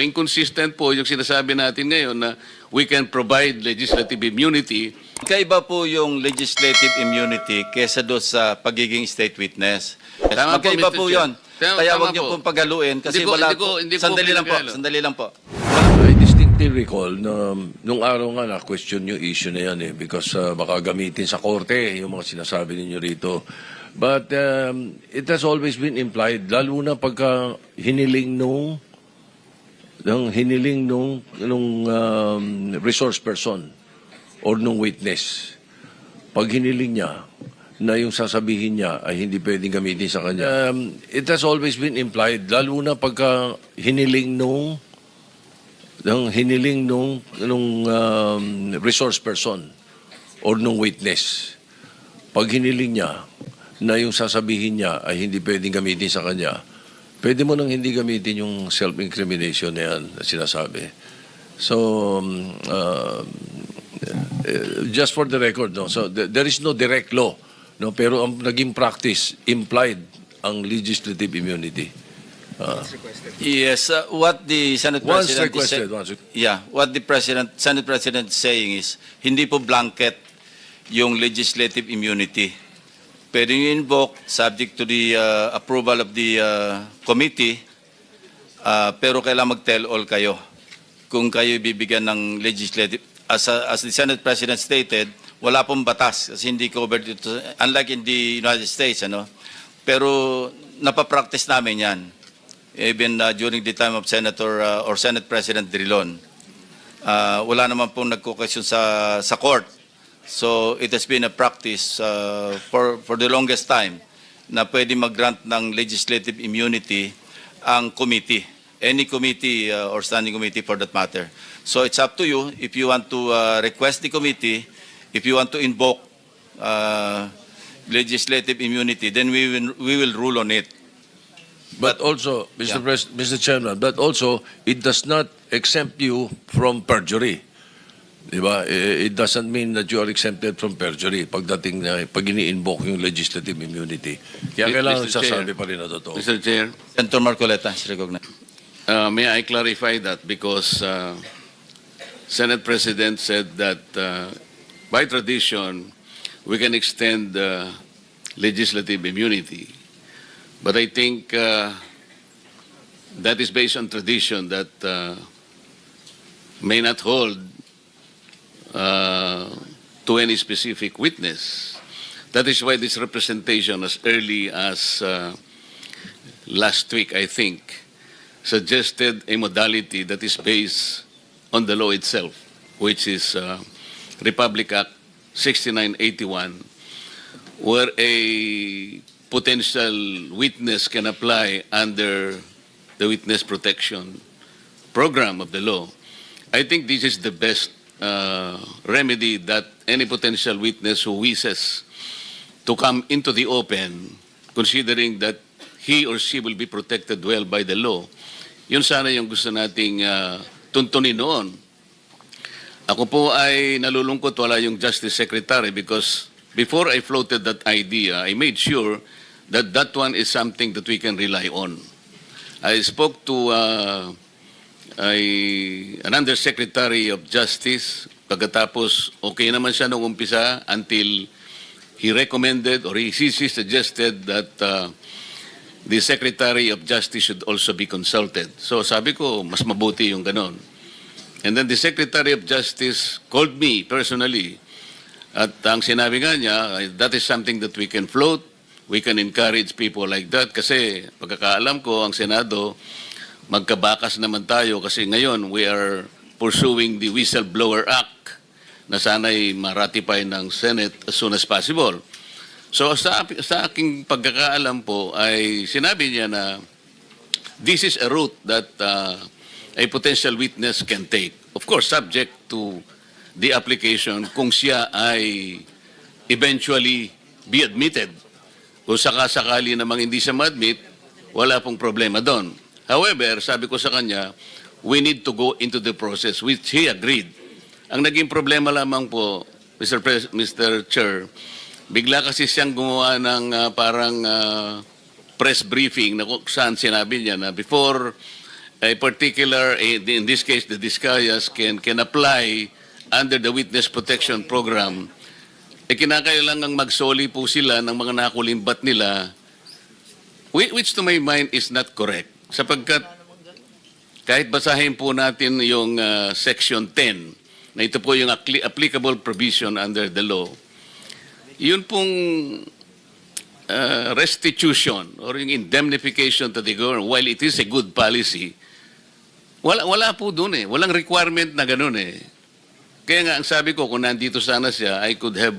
Inconsistent po yung sinasabi natin ngayon na we can provide legislative immunity. Kaiba po yung legislative immunity kesa do sa pagiging state witness. Tama po, Magkaiba po Chair. yun. Tama- Kaya tama wag niyo po. pong pagaluin kasi Hindi ko- wala hindi ko- hindi po Sandali lang po, sandali lang po. I distinctly recall na nung araw nga na-question yung issue na yan eh because uh, baka gamitin sa korte yung mga sinasabi ninyo rito. But um, it has always been implied, lalo na pagka hiniling nung ng hiniling nung nung um, resource person or nung witness. Pag hiniling niya na yung sasabihin niya ay hindi pwedeng gamitin sa kanya. Um, it has always been implied, lalo na pagka hiniling nung ng hiniling nung nung um, resource person or nung witness. Pag hiniling niya na yung sasabihin niya ay hindi pwedeng gamitin sa kanya, pwede mo nang hindi gamitin yung self-incrimination na yan na sinasabi. So, um, uh, uh, just for the record, no, so th- there is no direct law, no, pero ang naging practice implied ang legislative immunity. Uh, Yes, uh, what the Senate once President is requested, once Yeah, what the President, Senate President is saying is, hindi po blanket yung legislative immunity. Pwede nyo invoke subject to the uh, approval of the uh, committee, uh, pero kailangan mag-tell all kayo kung kayo bibigyan ng legislative. As, a- as the Senate President stated, wala pong batas kasi hindi covered ito, unlike in the United States, ano? Pero napapractice namin yan even uh, during the time of Senator uh, or Senate President Drilon. Uh, wala naman pong nagko-question sa, sa court. So it has been a practice uh, for, for the longest time na pwede mag-grant ng legislative immunity ang committee, any committee uh, or standing committee for that matter. So it's up to you if you want to uh, request the committee, if you want to invoke uh, legislative immunity, then we will, we will rule on it. But also, Mr. Yeah. Pres- Mr. Chairman, but also, it does not exempt you from perjury. Di ba? Eh, It doesn't mean that you are exempted from perjury pagdating na pag ini-invoke yung legislative immunity. Kaya kailangan Mr. Chair. sasabi pa rin na totoo. Mr. Chair, Senator Marcoleta is recognized. uh, may I clarify that because uh, Senate President said that uh, by tradition, we can extend uh, legislative immunity. But I think uh, that is based on tradition that uh, may not hold uh, to any specific witness. That is why this representation, as early as uh, last week, I think, suggested a modality that is based on the law itself, which is uh, Republic Act 6981, where a potential witness can apply under the witness protection program of the law. I think this is the best uh, remedy that any potential witness who wishes to come into the open, considering that he or she will be protected well by the law. Yun sana yung gusto nating uh, tuntunin noon. Ako po ay nalulungkot wala yung Justice Secretary because before I floated that idea, I made sure that that one is something that we can rely on. I spoke to uh, a, an Undersecretary of Justice pagkatapos okay naman siya nung umpisa until he recommended or he, he suggested that uh, the Secretary of Justice should also be consulted. So sabi ko, mas mabuti yung ganon. And then the Secretary of Justice called me personally at ang sinabi nga niya, ay, that is something that we can float, we can encourage people like that kasi pagkakaalam ko ang Senado, magkabakas naman tayo kasi ngayon we are pursuing the Whistleblower Act na sana'y maratify ng Senate as soon as possible. So sa, sa aking pagkakaalam po ay sinabi niya na this is a route that uh, a potential witness can take. Of course, subject to the application kung siya ay eventually be admitted. Kung sakasakali namang hindi siya ma-admit, wala pong problema doon. However, sabi ko sa kanya, we need to go into the process, which he agreed. Ang naging problema lamang po, Mr. Pres- Mr. Chair, bigla kasi siyang gumawa ng ah, parang ah, press briefing na kung saan sinabi niya na before a particular, in this case, the Discayas can, can apply under the Witness Protection Program, eh kinakailangang magsoli po sila ng mga nakulimbat nila, whi- which to my mind is not correct. Sapagkat kahit basahin po natin yung uh, Section 10, na ito po yung appli- applicable provision under the law, yun pong uh, restitution or yung indemnification to the government, while it is a good policy, wala, wala po doon eh. Walang requirement na ganun eh. Kaya nga, ang sabi ko, kung nandito sana siya, I could have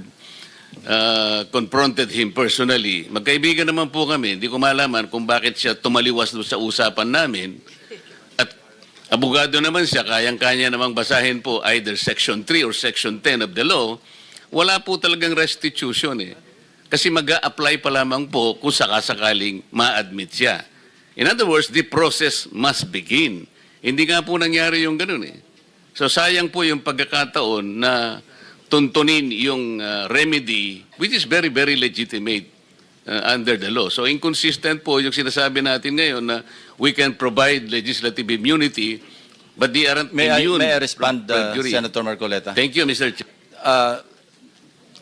uh, confronted him personally. Magkaibigan naman po kami. Hindi ko malaman kung bakit siya tumaliwas sa usapan namin. At abogado naman siya, kayang-kanya namang basahin po either Section 3 or Section 10 of the law. Wala po talagang restitution eh. Kasi mag apply pa lamang po kung sakasakaling ma-admit siya. In other words, the process must begin. Hindi nga po nangyari yung ganun eh. So sayang po yung pagkakataon na tuntunin yung uh, remedy which is very, very legitimate uh, under the law. So inconsistent po yung sinasabi natin ngayon na we can provide legislative immunity but they aren't May I, immune may I respond, uh. Senator Marcoleta? Thank you, Mr. Chair. Ah,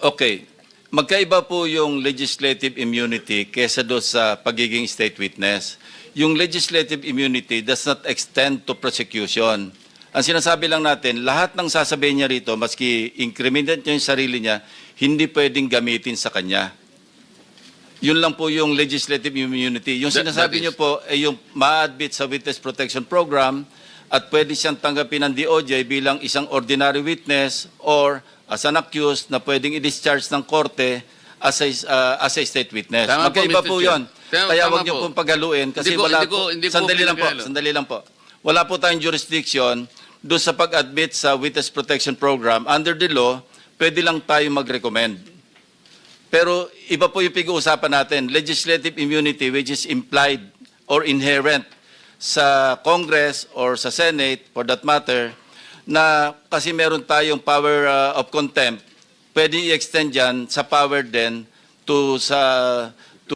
okay. Magkaiba po yung legislative immunity kesa do sa pagiging state witness. Yung legislative immunity does not extend to prosecution. Ang sinasabi lang natin, lahat ng sasabihin niya rito, maski incriminate niya yung sarili niya, hindi pwedeng gamitin sa kanya. Yun lang po yung legislative immunity. Yung That- sinasabi that is- niyo po ay yung ma-admit sa Witness Protection Program at pwede siyang tanggapin ng DOJ bilang isang ordinary witness or as an accused na pwedeng i-discharge ng korte as a, uh, as a state witness. Tama po, Magkaiba po, Chair. yun. Tama- Kaya tama wag niyo po. pong paghaluin kasi Hindi ko- wala hindi ko- hindi po sandali lang po, sandali lang po. Wala po tayong jurisdiction doon sa pag-admit sa Witness Protection Program. Under the law, pwede lang tayo mag-recommend. Pero iba po yung pag-uusapan natin, legislative immunity which is implied or inherent sa Congress or sa Senate for that matter na kasi meron tayong power uh, of contempt, pwede i-extend yan sa power din to sa to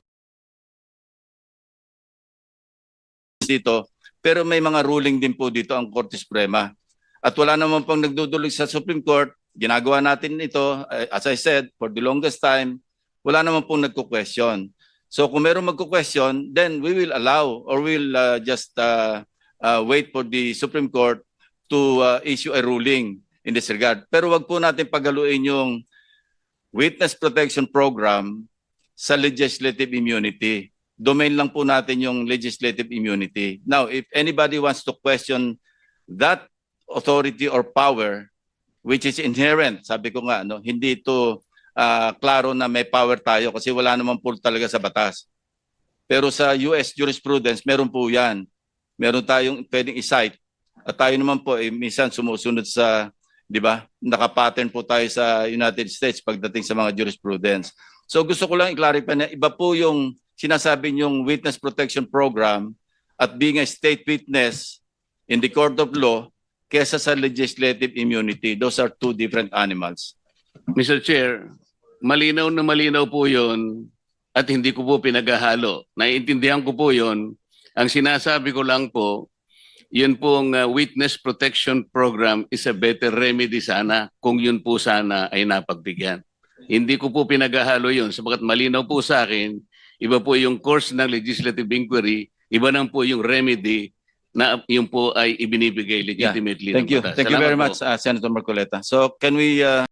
dito. Pero may mga ruling din po dito ang Korte Suprema. At wala naman pang nagdudulog sa Supreme Court. Ginagawa natin ito, eh, as I said, for the longest time, wala naman pong nagko-question. So kung meron magko-question, then we will allow or we'll uh, just uh, uh, wait for the Supreme Court to uh, issue a ruling in this regard. Pero wag po natin pagaluin yung witness protection program sa legislative immunity. Domain lang po natin yung legislative immunity. Now, if anybody wants to question that authority or power, which is inherent, sabi ko nga, no, hindi ito ah, klaro na may power tayo kasi wala naman po talaga sa batas. Pero sa US jurisprudence, meron po yan. Meron tayong pwedeng i-cite. At tayo naman po, eh, minsan sumusunod sa, di ba, nakapattern po tayo sa United States pagdating sa mga jurisprudence. So gusto ko lang i-clarify na iba po yung sinasabi niyong witness protection program at being a state witness in the court of law kesa sa legislative immunity. Those are two different animals. Mr. Chair, malinaw na malinaw po yun at hindi ko po pinaghahalo. Naiintindihan ko po yun. Ang sinasabi ko lang po, yun pong uh, witness protection program is a better remedy sana kung yun po sana ay napagbigyan. Hindi ko po pinaghahalo yun sapagat malinaw po sa akin, iba po yung course ng legislative inquiry, iba nang po yung remedy na yun po ay ibinibigay legitimately Thank ng you. Thank you Salamat very po. much, uh, Senator Marcoleta. So can we uh,